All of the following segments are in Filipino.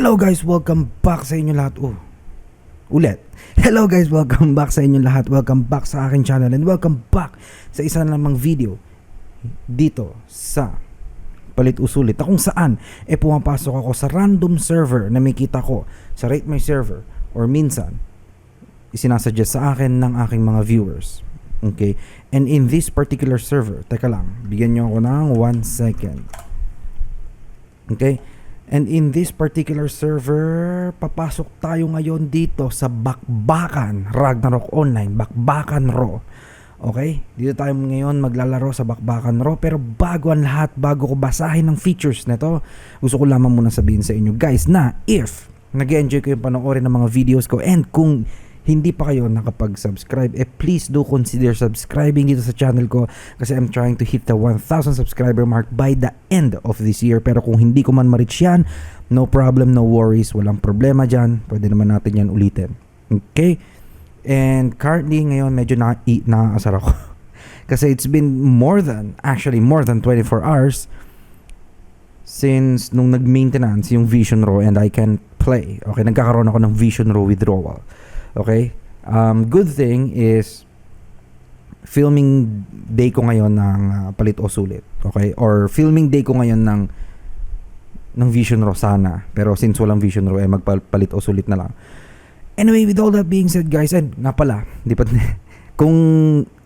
Hello guys, welcome back sa inyo lahat. Oh, ulit. Hello guys, welcome back sa inyo lahat. Welcome back sa akin channel and welcome back sa isa na namang video dito sa Palit Usulit na kung saan eh pumapasok ako sa random server na may kita ko sa Rate My Server or minsan isinasuggest sa akin ng aking mga viewers. Okay? And in this particular server, teka lang, bigyan nyo ako ng 1 second. Okay? And in this particular server, papasok tayo ngayon dito sa Bakbakan Ragnarok Online, Bakbakan Raw. Okay? Dito tayo ngayon maglalaro sa Bakbakan Raw. Pero bago ang lahat, bago ko basahin ng features nito, gusto ko lamang muna sabihin sa inyo guys na if nag enjoy ko yung panoorin ng mga videos ko and kung hindi pa kayo nakapag-subscribe, eh please do consider subscribing dito sa channel ko kasi I'm trying to hit the 1,000 subscriber mark by the end of this year. Pero kung hindi ko man ma-reach yan, no problem, no worries, walang problema dyan. Pwede naman natin yan ulitin. Okay? And currently, ngayon, medyo na naaasar ako. kasi it's been more than, actually more than 24 hours since nung nag-maintenance yung Vision Raw and I can play. Okay, nagkakaroon ako ng Vision Raw withdrawal. Okay? Um, good thing is filming day ko ngayon ng uh, Palit o Sulit. Okay? Or filming day ko ngayon ng ng Vision Raw sana. Pero since walang Vision Raw, eh magpalit o sulit na lang. Anyway, with all that being said guys, and nga pala, di pa, kung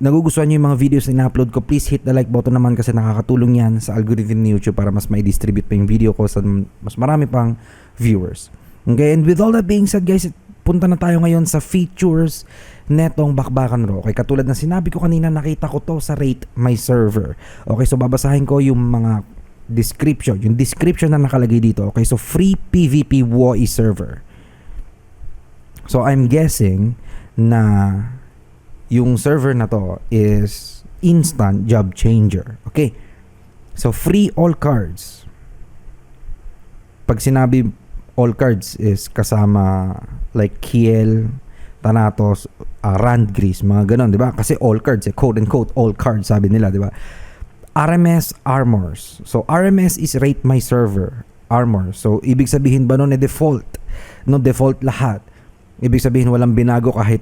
nagugustuhan nyo yung mga videos na in-upload ko, please hit the like button naman kasi nakakatulong yan sa algorithm ni YouTube para mas mai-distribute pa yung video ko sa mas marami pang viewers. Okay, and with all that being said guys, punta na tayo ngayon sa features netong Bakbakan Raw. Okay, katulad ng sinabi ko kanina, nakita ko to sa Rate My Server. Okay, so babasahin ko yung mga description, yung description na nakalagay dito. Okay, so free PvP WoE server. So I'm guessing na yung server na to is instant job changer. Okay. So free all cards. Pag sinabi all cards is kasama like Kiel, Thanatos, uh, Randgris, mga ganun, di ba? Kasi all cards, eh, quote and quote, all cards, sabi nila, di ba? RMS Armors. So, RMS is rate my server armor. So, ibig sabihin ba nun, eh, default? No, default lahat. Ibig sabihin, walang binago kahit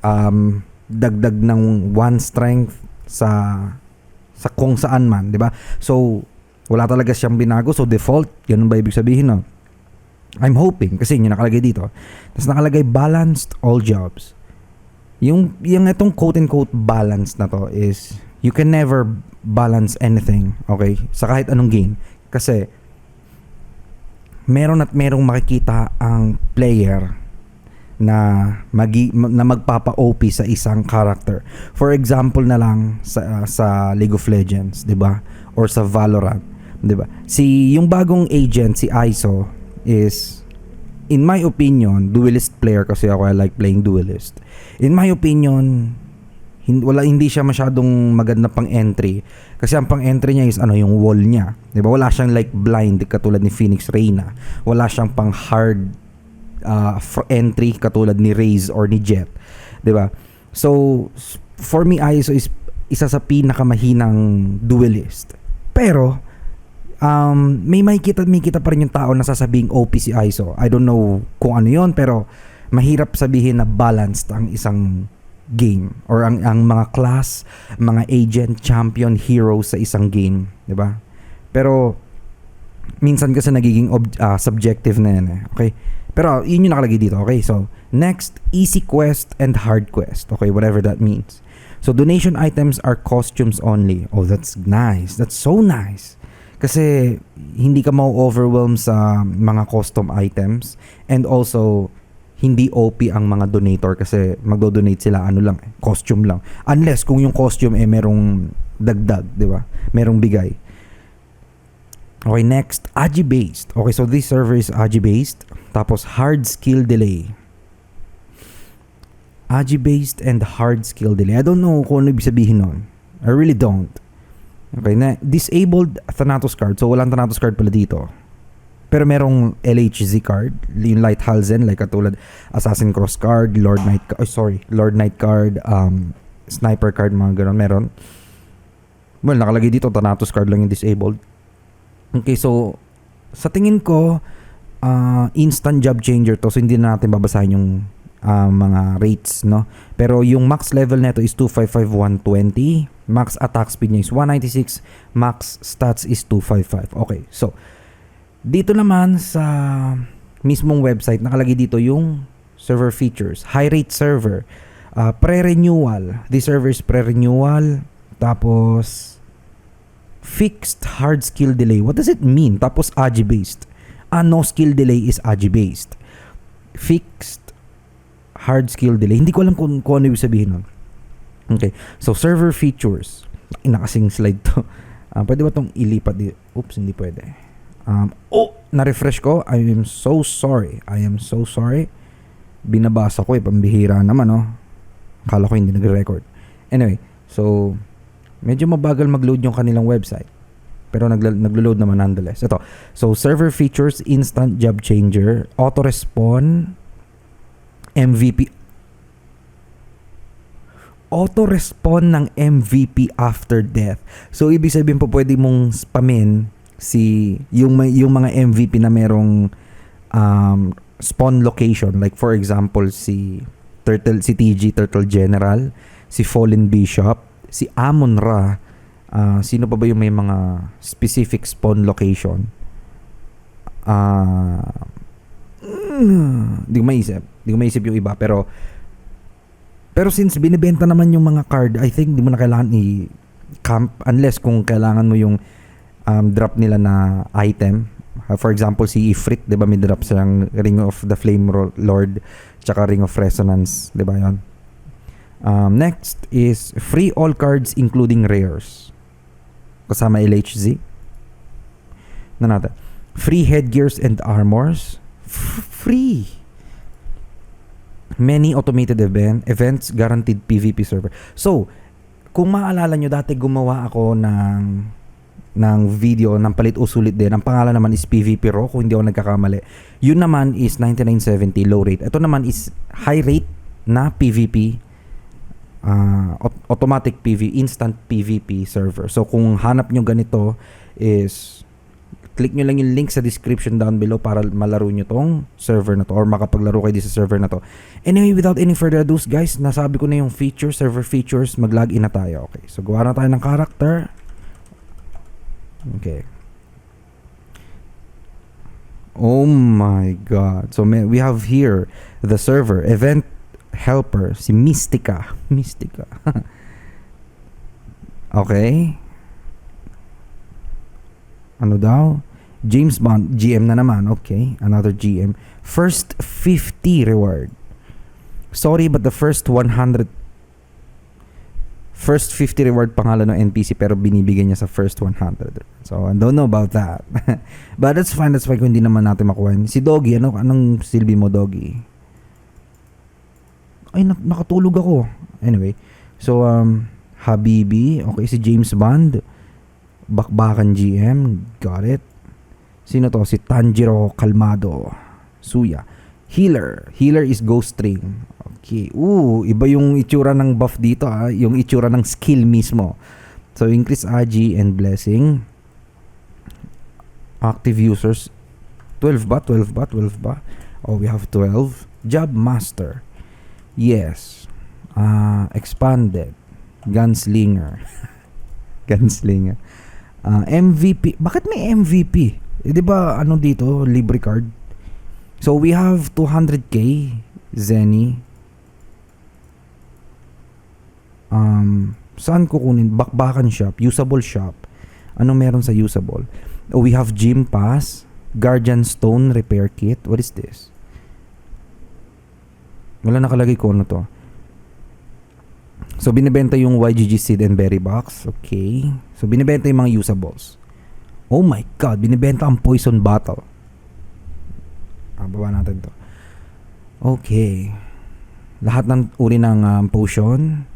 um, dagdag ng one strength sa sa kung saan man, di ba? So, wala talaga siyang binago. So, default, ganun ba ibig sabihin, no? I'm hoping kasi yun nakalagay dito. Tapos nakalagay balanced all jobs. Yung yung itong quote and quote balance na to is you can never balance anything, okay? Sa kahit anong game kasi meron at merong makikita ang player na magi, na magpapa-OP sa isang character. For example na lang sa uh, sa League of Legends, 'di ba? Or sa Valorant, 'di ba? Si yung bagong agent si ISO is in my opinion, duelist player kasi ako, I like playing duelist. In my opinion, hindi, wala hindi siya masyadong maganda pang entry. Kasi ang pang entry niya is ano yung wall niya. 'di ba? Wala siyang like blind katulad ni Phoenix Reyna. Wala siyang pang hard uh, entry katulad ni Raze or ni Jet. 'di ba? So for me ISO is isa sa pinakamahinang duelist. Pero um, may makikita may kita pa rin yung tao na sasabing OP si ISO. I don't know kung ano yon pero mahirap sabihin na balanced ang isang game or ang ang mga class, mga agent, champion, hero sa isang game, 'di ba? Pero minsan kasi nagiging ob- uh, subjective na yan eh. Okay? Pero yun yung nakalagay dito. Okay, so next, easy quest and hard quest. Okay, whatever that means. So donation items are costumes only. Oh, that's nice. That's so nice. Kasi hindi ka mau-overwhelm sa mga custom items and also hindi OP ang mga donator kasi magdo-donate sila ano lang, eh, costume lang. Unless kung yung costume eh merong dagdag, 'di ba? Merong bigay. Okay, next, AGI based. Okay, so this server is AGI based. Tapos hard skill delay. AGI based and hard skill delay. I don't know kung ano ibig sabihin nun. I really don't. Okay, na disabled Thanatos card. So walang Thanatos card pala dito. Pero merong LHZ card, yung Light Halzen like katulad Assassin Cross card, Lord Knight oh, sorry, Lord Knight card, um Sniper card mga ganun meron. Well, nakalagay dito Thanatos card lang yung disabled. Okay, so sa tingin ko ah, instant job changer to so hindi na natin babasahin yung ah, mga rates no? Pero yung max level nito is 255 120 max attack speed niya is 196 max stats is 255 okay so dito naman sa mismong website nakalagay dito yung server features. High rate server ah, pre-renewal. This server is pre-renewal. Tapos fixed hard skill delay. What does it mean? Tapos AGI based ah no skill delay is AGI based fixed hard skill delay. Hindi ko alam kung, kung ano ibig sabihin nun. Okay. So server features. Nakasing slide to. Ah, pwede ba tong ilipat dito oops hindi pwede. Um, oh na-refresh ko. I am so sorry. I am so sorry. Binabasa ko eh. Pambihira naman oh. Akala ko hindi nagre-record anyway so medyo mabagal mag-load yung kanilang website. Pero nagla- naglo-load naman nonetheless. Ito. So server features instant job changer auto respawn MVP auto respawn ng MVP after death. So ibig sabihin po pwede mong spamin si yung yung mga MVP na merong um, spawn location. Like for example si Turtle si TG Turtle General si Fallen Bishop si Amon Ra ah, sino pa ba yung may mga specific spawn location? Ah mm, di ko maisip di ko maisip yung iba pero pero since binibenta naman yung mga card I think di mo na kailangan i camp unless kung kailangan mo yung um, drop nila na item. Uh, for example si Ifrit 'di ba may drop silang Ring of the Flame Lord tsaka Ring of Resonance 'di ba 'yon um, next is free all cards including rares. Kasama LHZ na natin? Free headgears and armors. F- free many automated event events guaranteed PvP server so kung maalala nyo dati gumawa ako ng ng video ng palit o sulit din. Ang pangalan naman is PVP Raw kung hindi ako nagkakamali. Yun naman is 9970 low rate. Ito naman is high rate na PVP aut- automatic PV instant PVP server. So kung hanap nyo ganito is click nyo lang yung link sa description down below para malaro nyo tong server na to or makapaglaro kayo sa server na to. Anyway, without any further ado, guys, nasabi ko na yung features, server features, mag-log in na tayo. Okay, so gawa na tayo ng character. Okay. Oh my god. So may, we have here the server event helper si Mystica. Mystica. okay. Ano daw? James Bond GM na naman. Okay, another GM. First 50 reward. Sorry but the first 100 first 50 reward pangalan ng NPC pero binibigyan niya sa first 100. So, I don't know about that. But that's fine, that's fine kung hindi naman natin makuha. Si Doggy, ano, anong silbi mo, Doggy? Ay, nak- nakatulog ako. Anyway, so, um, Habibi, okay, si James Bond, Bakbakan GM, got it. Sino to? Si Tanjiro Calmado, Suya. Healer, healer is Ghost String. Okay. Ooh, iba yung itsura ng buff dito ah. Yung itsura ng skill mismo. So, increase AG and blessing. Active users. 12 ba? 12 ba? 12 ba? Oh, we have 12. Job Master. Yes. Ah, expanded. Gunslinger. Gunslinger. Ah, MVP. Bakit may MVP? Eh, di ba ano dito? Libre card. So, we have 200k. Zenny. um, saan kukunin? Bakbakan shop, usable shop. Ano meron sa usable? Oh, we have gym pass, guardian stone repair kit. What is this? Wala nakalagay ko ano to. So, binibenta yung YGG seed and berry box. Okay. So, binibenta yung mga usables. Oh my God, binibenta ang poison bottle. Ah, baba natin to. Okay. Lahat ng uri ng um, potion,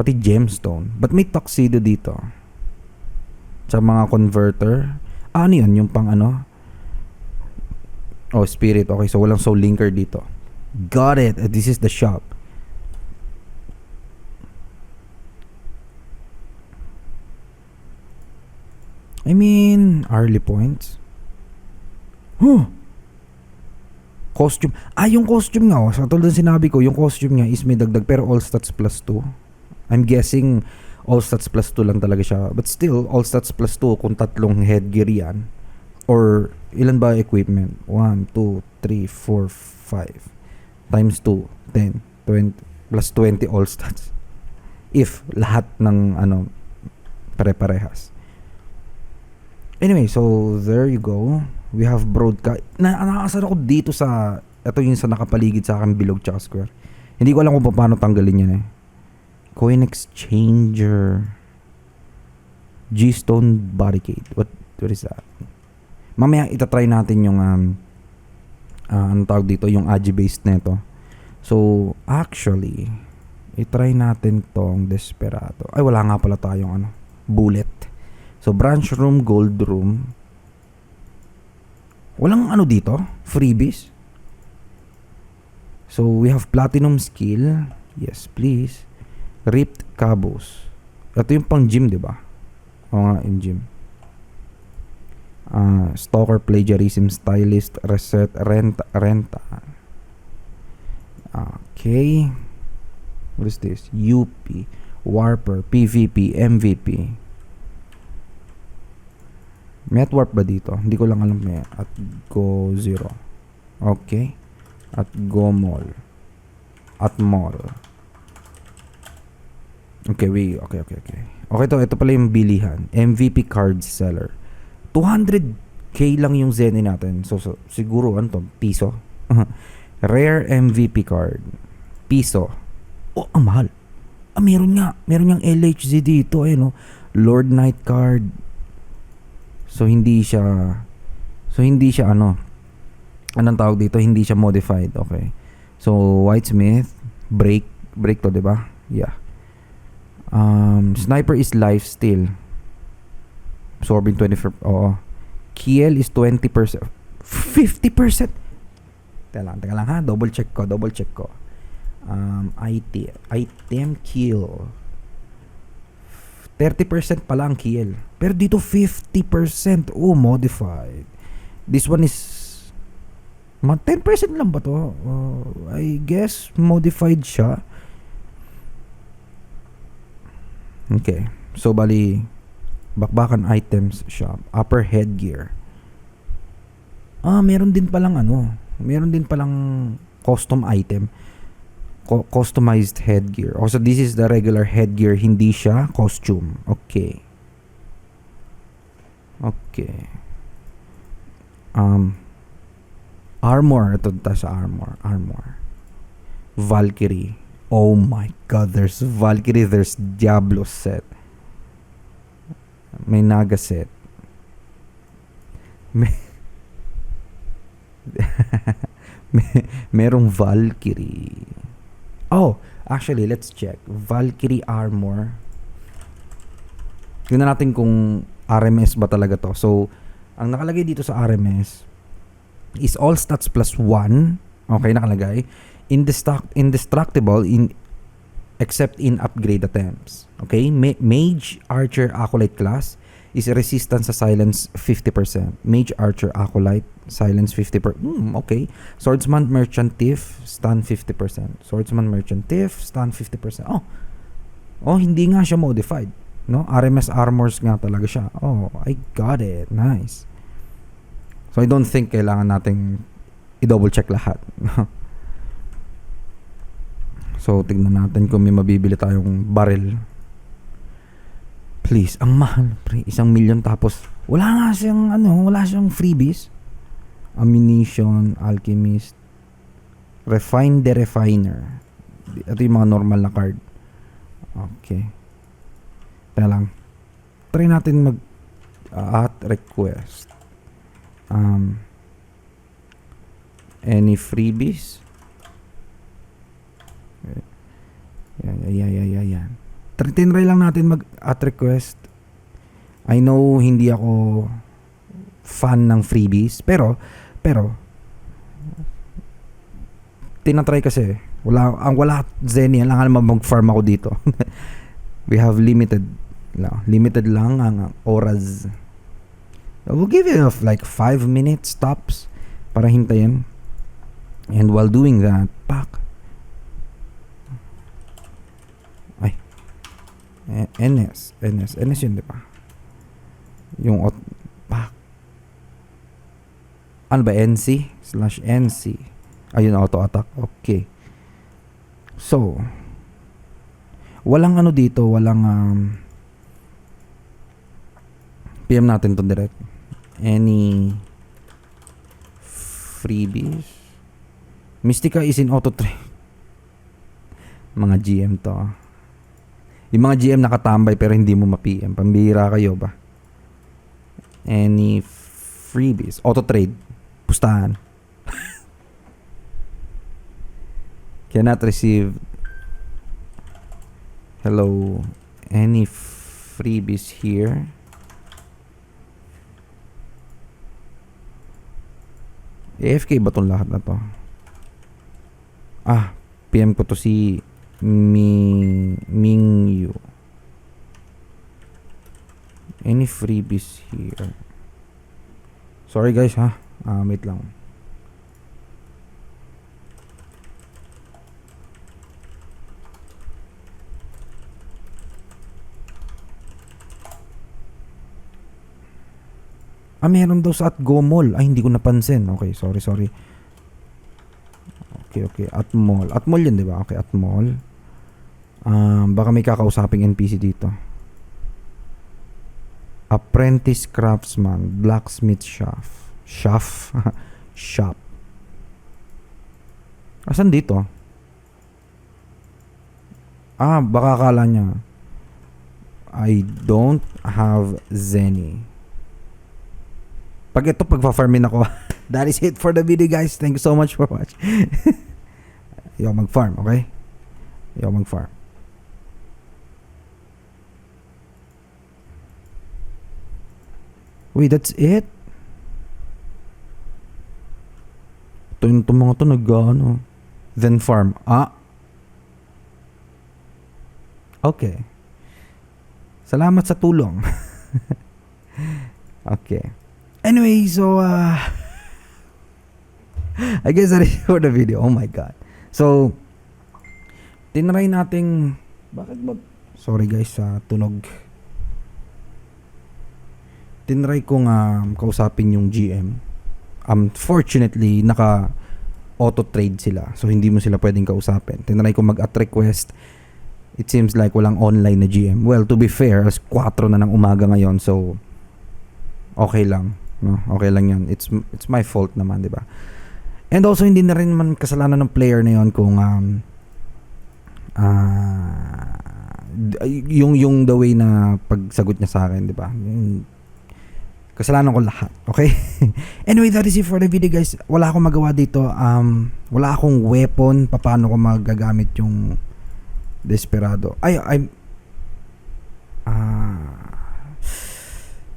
pati gemstone. But may tuxedo dito. Sa mga converter. Ah, ano yun? Yung pang ano? Oh, spirit. Okay, so walang soul linker dito. Got it. This is the shop. I mean, early points. Huh. Costume. Ah, yung costume nga, oh, sa tulad sinabi ko, yung costume niya is may dagdag pero all stats plus 2. I'm guessing all stats plus 2 lang talaga siya. But still, all stats plus 2 kung tatlong headgear yan. Or ilan ba equipment? 1, 2, 3, 4, 5. Times 2, 10, 20, plus 20 all stats. If lahat ng ano pare-parehas. Anyway, so there you go. We have broadcast. Na nakakasar ako dito sa ito yung sa nakapaligid sa akin bilog tsaka square. Hindi ko alam kung paano tanggalin yan eh. Coin exchanger. G-stone barricade. What what is that? Mamaya itatry natin yung um uh, ano tawag dito, yung AGI based nito. So, actually, itry natin tong Desperado. Ay, wala nga pala tayong ano, bullet. So, branch room, gold room. Walang ano dito, freebies. So, we have platinum skill. Yes, please. Ripped cabos. Ito yung pang gym, di ba? Oo nga, in gym. Ah, stalker, plagiarism, stylist, reset, renta, renta. Okay. What is this? UP, Warper, PVP, MVP. Met warp ba dito? Hindi ko lang alam may at go zero. Okay. At go mall. At mall. Okay, we okay, okay, okay. Okay to, ito pala yung bilihan. MVP card seller. 200k lang yung Zenny natin. So, so siguro ano to? Piso. Rare MVP card. Piso. Oh, ang mahal. Ah, meron nga. Meron yung LHZ dito. Ayun, no? Lord Knight card. So, hindi siya... So, hindi siya ano... Anong tawag dito? Hindi siya modified. Okay. So, Whitesmith. Break. Break to, di ba? Yeah. Um, sniper is life steal. Absorbing 24... Oo. Kiel is 20%. 50%! Teka lang, teka lang ha. Double check ko, double check ko. Um, IT, item kill. 30% pa lang kill. Pero dito 50%. Oh, modified. This one is ma 10% lang ba to? Uh, I guess modified siya. Okay. So bali bakbakan items shop, upper headgear. Ah, meron din palang ano, meron din palang custom item. Co- customized headgear. Also, this is the regular headgear, hindi siya costume. Okay. Okay. Um, armor. Ito tayo sa armor. Armor. Valkyrie. Oh my god, there's Valkyrie, there's Diablo set. May Naga set. May, may merong Valkyrie. Oh, actually, let's check. Valkyrie armor. Tingnan natin kung RMS ba talaga to. So, ang nakalagay dito sa RMS is all stats plus 1. Okay, nakalagay. Indestruct, indestructible in except in upgrade attempts. Okay? Ma- Mage Archer Acolyte class is resistant sa silence 50%. Mage Archer Acolyte silence 50%. Hmm, okay. Swordsman Merchant Thief stun 50%. Swordsman Merchant Thief stun 50%. Oh. Oh, hindi nga siya modified. No? RMS armors nga talaga siya. Oh, I got it. Nice. So I don't think kailangan nating i-double check lahat. So, tignan natin kung may mabibili tayong barrel. Please, ang mahal, pre. Isang milyon tapos, wala nga siyang, ano, wala siyang freebies. Ammunition, alchemist, refine the refiner. Ito yung mga normal na card. Okay. Teka lang. Try natin mag uh, at request. Um, any freebies? Yan, yan, yan, yan, yan. Tr- Tinry lang natin mag at request. I know hindi ako fan ng freebies, pero pero tinatry kasi wala ang wala Zenny lang naman mag-farm ako dito. We have limited no, limited lang ang oras. We'll give you like 5 minutes tops. para hintayin. And while doing that, pak. Ay. Eh, NS. NS. NS yun, di ba? Yung ot... Pak. Ano ba? NC? Slash NC. Ayun, auto attack. Okay. So, walang ano dito, walang um, PM natin to direct. Any freebies? Mystica is in auto trade. Mga GM to. Yung mga GM nakatambay pero hindi mo ma-PM. Pambihira kayo ba? Any freebies? Auto trade. Pustahan. Cannot receive Hello. Any freebies here? AFK ba tong lahat na to? Ah, PM ko to si Ming Mingyu. Any freebies here? Sorry guys ha. Ah, wait lang. Ah, meron daw sa at Go Mall. Ay, hindi ko napansin. Okay, sorry, sorry. Okay, okay. At Mall. At Mall yun, di ba? Okay, at Mall. Um, baka may kakausaping NPC dito. Apprentice Craftsman. Blacksmith Shop. Shop? Shop. Asan dito? Ah, baka akala niya. I don't have Zenny. Pag ito, pagpa-farmin ako. That is it for the video, guys. Thank you so much for watching. Ayaw mag-farm, okay? Ayaw mag-farm. Wait, that's it? Ito yung itong mga to nag ano. Then farm. Ah. Okay. Salamat sa tulong. okay. Anyway, so uh I guess that is for the video. Oh my god. So tinry nating bakit ba Sorry guys sa tunog. Tinry kong um, kausapin yung GM. Unfortunately, naka auto trade sila. So hindi mo sila pwedeng kausapin. Tinry ko mag-at request. It seems like walang online na GM. Well, to be fair, as 4 na ng umaga ngayon. So okay lang. No, okay lang 'yan. It's it's my fault naman, 'di ba? And also hindi na rin man kasalanan ng player na 'yon kung um d- yung yung the way na pagsagot niya sa akin, 'di ba? Kasalanan ko lahat. Okay? anyway, that is it for the video, guys. Wala akong magawa dito. Um wala akong weapon paano ko magagamit yung Desperado. Ay, I'm ah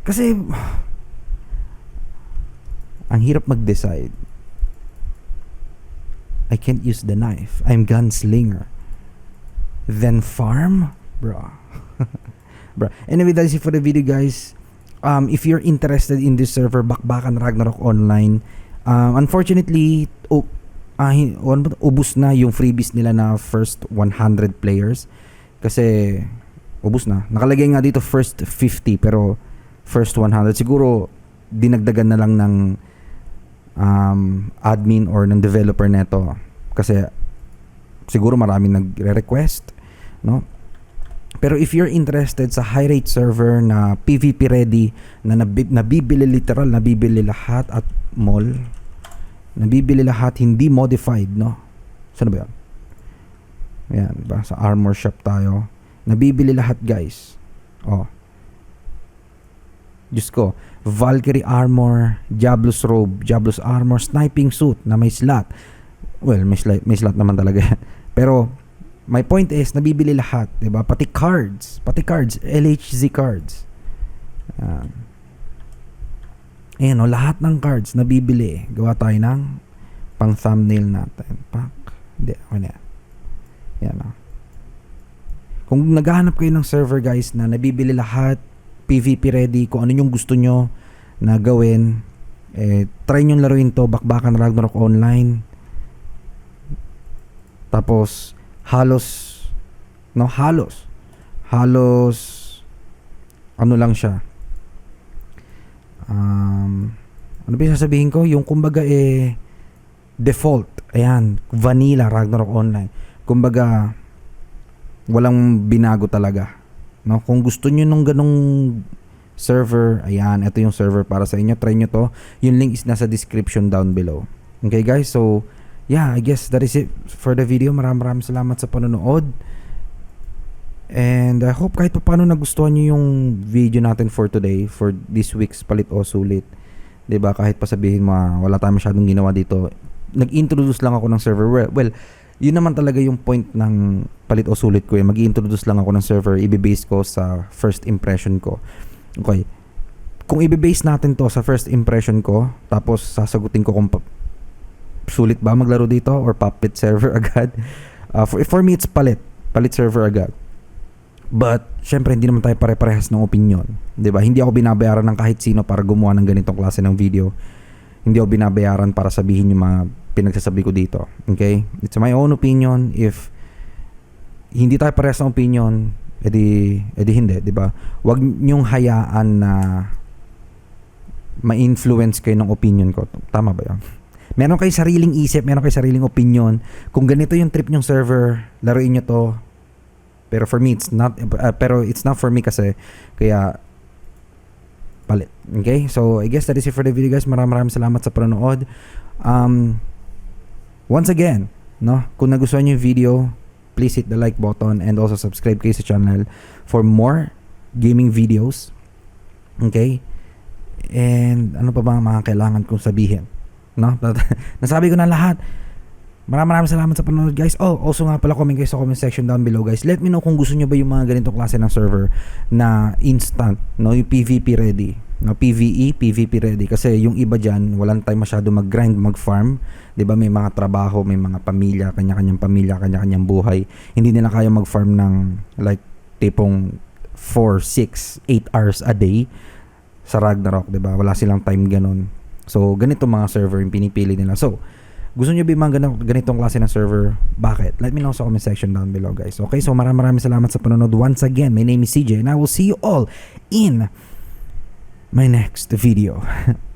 kasi ang hirap mag-decide. I can't use the knife. I'm gunslinger. Then farm? Bro. Bro. Anyway, that's it for the video, guys. Um, if you're interested in this server, Bakbakan Ragnarok Online, um, unfortunately, oh, ah, ano ubus na yung freebies nila na first 100 players. Kasi, ubus na. Nakalagay nga dito first 50, pero first 100. Siguro, dinagdagan na lang ng um, admin or ng developer neto kasi siguro maraming nagre-request no pero if you're interested sa high rate server na PVP ready na nabi- nabibili literal nabibili lahat at mall nabibili lahat hindi modified no saan ba yan Ayan, ba? Sa armor shop tayo. Nabibili lahat, guys. Oh. Diyos ko. Valkyrie armor, Diablo's robe, Diablo's armor, sniping suit na may slot. Well, may slot, may slot naman talaga. Pero my point is nabibili lahat, 'di ba? Pati cards, pati cards, LHZ cards. Ayan. Ayan, oh, lahat ng cards nabibili. Gawa tayo ng pang thumbnail natin. Pak. Hindi, okay na. yan. Yan oh. Kung naghahanap kayo ng server guys na nabibili lahat, PVP ready, kung ano yung gusto nyo na gawin, Eh, try nyo laruin to, Bakbakan Ragnarok Online. Tapos, halos, no, halos, halos, ano lang siya. Um, ano ba sasabihin ko? Yung kumbaga eh, default. Ayan, vanilla Ragnarok Online. Kumbaga, walang binago talaga. No? Kung gusto nyo nung ganong server, ayan, ito yung server para sa inyo. Try nyo to. Yung link is nasa description down below. Okay guys, so yeah, I guess that is it for the video. Maraming maraming salamat sa panonood. And I hope kahit pa paano nagustuhan nyo yung video natin for today, for this week's Palit o Sulit. 'Di ba Kahit pa sabihin mo, wala tayong masyadong ginawa dito. Nag-introduce lang ako ng server. Well, yun naman talaga yung point ng Palit o Sulit ko. Eh. Mag-introduce lang ako ng server. Ibe-base ko sa first impression ko. Okay. Kung ibe-base natin to sa first impression ko, tapos sasagutin ko kung sulit ba maglaro dito or puppet server agad. Uh, for, for me, it's palit. Palit server agad. But, syempre, hindi naman tayo pare-parehas ng opinion. 'di ba Hindi ako binabayaran ng kahit sino para gumawa ng ganitong klase ng video. Hindi ako binabayaran para sabihin yung mga pinagsasabi ko dito. Okay? It's my own opinion. If hindi tayo parehas ng opinion, edi, edi hindi, 'di ba Huwag niyong hayaan na ma-influence kayo ng opinion ko. Tama ba yun? Meron kayo sariling isip, meron kayo sariling opinion. Kung ganito yung trip yung server, laruin nyo to. Pero for me, it's not, uh, pero it's not for me kasi, kaya, palit. Okay? So, I guess that is it for the video guys. Maraming maraming salamat sa panonood. Um, once again, no, kung nagustuhan niyo yung video, please hit the like button and also subscribe kayo sa channel for more gaming videos. Okay? And ano pa ba ang mga kailangan kong sabihin? No? Nasabi ko na lahat. Maraming maraming salamat sa panonood guys. Oh, also nga pala comment kayo sa comment section down below guys. Let me know kung gusto nyo ba yung mga ganitong klase ng server na instant, no? Yung PVP ready. No, PVE, PVP ready. Kasi yung iba dyan, walang time masyado mag-grind, mag-farm. 'Di ba May mga trabaho, may mga pamilya, kanya-kanyang pamilya, kanya-kanyang buhay. Hindi nila kaya mag-farm ng like tipong 4, 6, 8 hours a day sa Ragnarok, 'di ba? Wala silang time ganun. So, ganito mga server yung pinipili nila. So, gusto nyo ba mga ganito, ganitong klase ng server? Bakit? Let me know sa comment section down below, guys. Okay, so maraming maraming salamat sa panonood. Once again, my name is CJ and I will see you all in my next video.